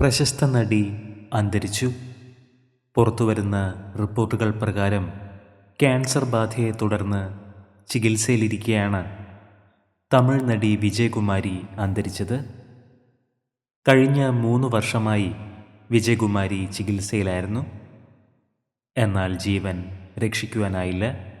പ്രശസ്ത നടി അന്തരിച്ചു. പുറത്തുവരുന്ന റിപ്പോർട്ടുകൾ പ്രകാരം ക്യാൻസർ ബാധയെ തുടർന്ന് ചികിത്സയിലിരിക്കെയാണ് തമിഴ് നടി വിജയകുമാരി അന്തരിച്ചത്. കഴിഞ്ഞ മൂന്ന് വർഷമായി വിജയകുമാരി ചികിത്സയിലായിരുന്നു. എന്നാൽ ജീവൻ രക്ഷിക്കുവാനായില്ല.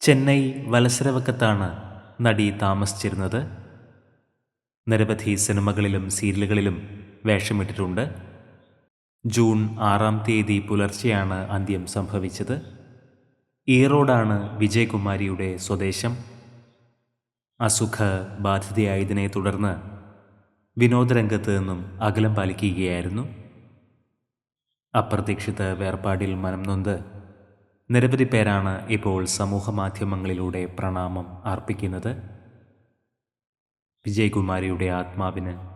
ചെന്നൈ വലസരവക്കത്താണ് നടി താമസിച്ചിരുന്നത്. നിരവധി സിനിമകളിലും സീരിയലുകളിലും വേഷമിട്ടിട്ടുണ്ട്. ജൂൺ ആറാം തീയതി പുലർച്ചെയാണ് അന്ത്യം സംഭവിച്ചത്. ഈറോഡാണ് വിജയകുമാരിയുടെ സ്വദേശം. അസുഖ ബാധിതയായതിനെ തുടർന്ന് വിനോദരംഗത്ത് നിന്നും അകലം പാലിക്കുകയായിരുന്നു. അപ്രതീക്ഷിത വേർപാടിൽ മനം നൊന്ത് നിരവധി പേരാണ് ഇപ്പോൾ സമൂഹമാധ്യമങ്ങളിലൂടെ പ്രണാമം അർപ്പിക്കുന്നത്. വിജയകുമാരിയുടെ ആത്മാവിന്